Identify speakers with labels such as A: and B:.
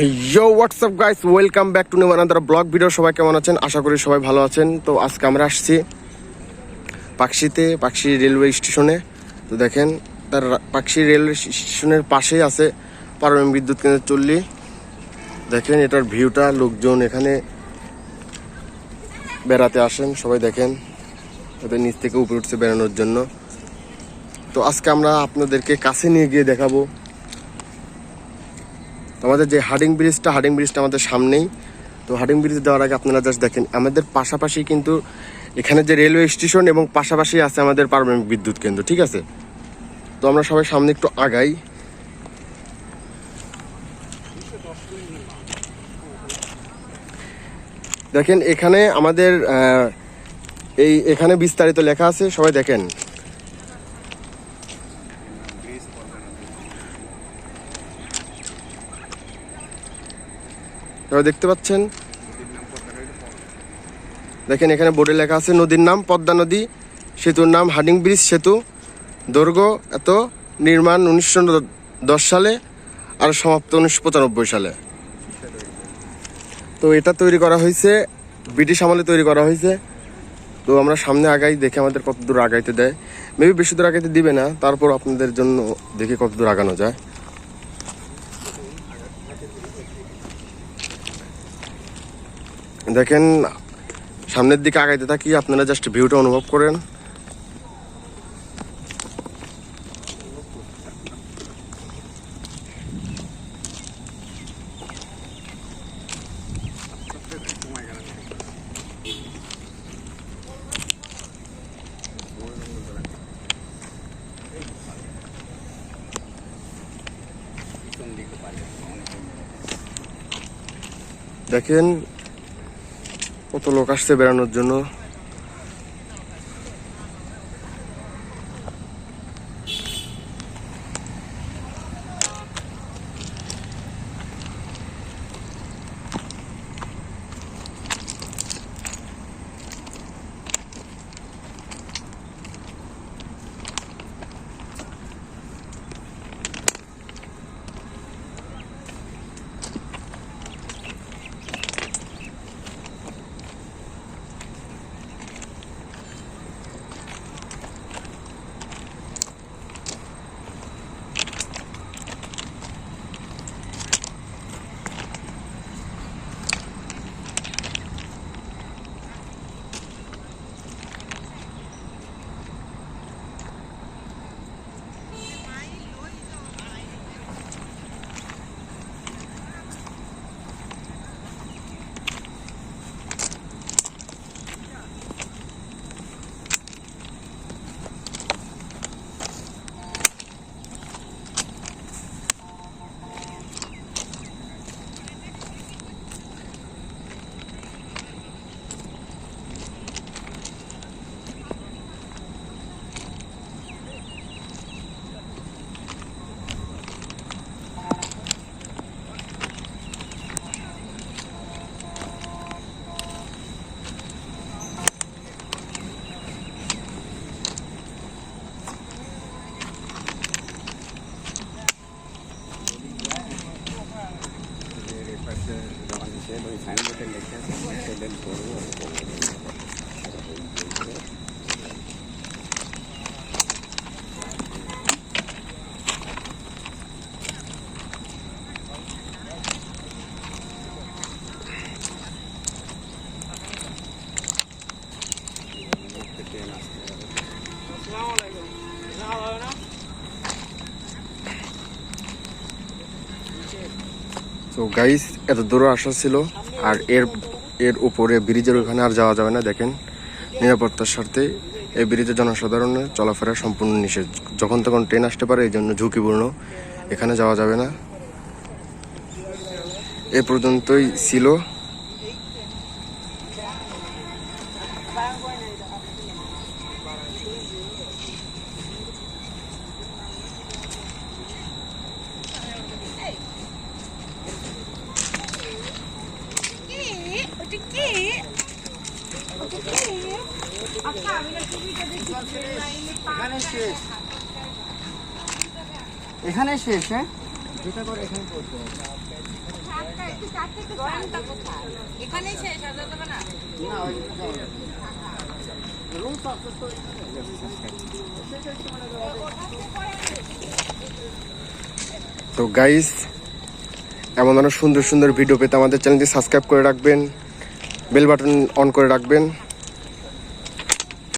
A: Yo WhatsApp guys welcome back to new another blog video সবাই কেমন আছেন? আশা করি সবাই ভালো আছেন। তো আজকে আমরা আসছি পাকশিতে, পাকশি রেলওয়ে স্টেশনে। তো দেখেন, তার পাকশি রেলওয়ে স্টেশনের পাশেই আছে পারমাণবিক বিদ্যুৎ কেন্দ্র চল্লি। দেখেন, এটার ভিউটা, লোকজন এখানে বেড়াতে আসেন, সবাই দেখেন। ওদের নিচ থেকে উপরে উঠছে বেড়ানোর জন্য। তো আজকে আমরা আপনাদেরকে কাছে নিয়ে গিয়ে দেখাবো আমাদের যে হার্ডিং ব্রিজটা হার্ডিং ব্রিজটা আমাদের সামনেই। তো হার্ডিং ব্রিজ দেওয়ার আগে আপনারা জাস্ট দেখেন, আমাদের পাশাপাশি কিন্তু এখানে যে রেলওয়ে স্টেশন এবং পাশাপাশি আছে আমাদের পারমাণবিক বিদ্যুৎ কেন্দ্র, ঠিক আছে? তো আমরা সবাই সামনে একটু আগাই। দেখেন, এখানে আমাদের এই এখানে বিস্তারিত লেখা আছে, সবাই দেখেন। সবাই দেখতে পাচ্ছেন। দেখেন এখানে বোর্ডে লেখা আছে, নদীর নাম পদ্মা নদী, সেতুর নাম হার্ডিং ব্রিজ সেতু। দৈর্ঘ্য এত, নির্মাণ উনিশশো দশ সালে আর সমাপ্ত উনিশশো পঁচানব্বই সালে। তো এটা তৈরি করা হয়েছে, ব্রিটিশ আমলে তৈরি করা হয়েছে। তো আমরা সামনে আগাই, দেখে আমাদের কত দূর আগাইতে দেয়। মেবি বেশি দূর আগাইতে দিবে না, তারপর আপনাদের জন্য দেখে কত দূর আগানো যায়। দেখেন সামনের দিকে আগাইতে থাকি আপনারা জাস্ট ভিউটা অনুভব করেন। দেখেন কত লোক আসছে বেড়ানোর জন্য? তো গাইস এত দূর আসা ছিল আর এর এর উপরে ব্রিজের ওখানে আর যাওয়া যাবে না, দেখেন। নিরাপত্তার স্বার্থে এই ব্রিজে জনসাধারণের চলাফেরা সম্পূর্ণ নিষেধ। যখন তখন ট্রেন আসতে পারে এই জন্য ঝুঁকিপূর্ণ। এখানে যাওয়া যাবে না। এ পর্যন্তই ছিল
B: এখানে শেষ। এখানে শেষ হ্যাঁ? যেটা করে এখানে করতে হবে।
C: একটু চারটে একটু
B: ড্রয়িংটা কোথায় এখানেই শেষ আর যাবে না।
A: তো গাইস এমন ধরনের সুন্দর সুন্দর ভিডিও পেতে আমাদের চ্যানেলটি সাবস্ক্রাইব করে রাখবেন বেল বাটন অন করে রাখবেন।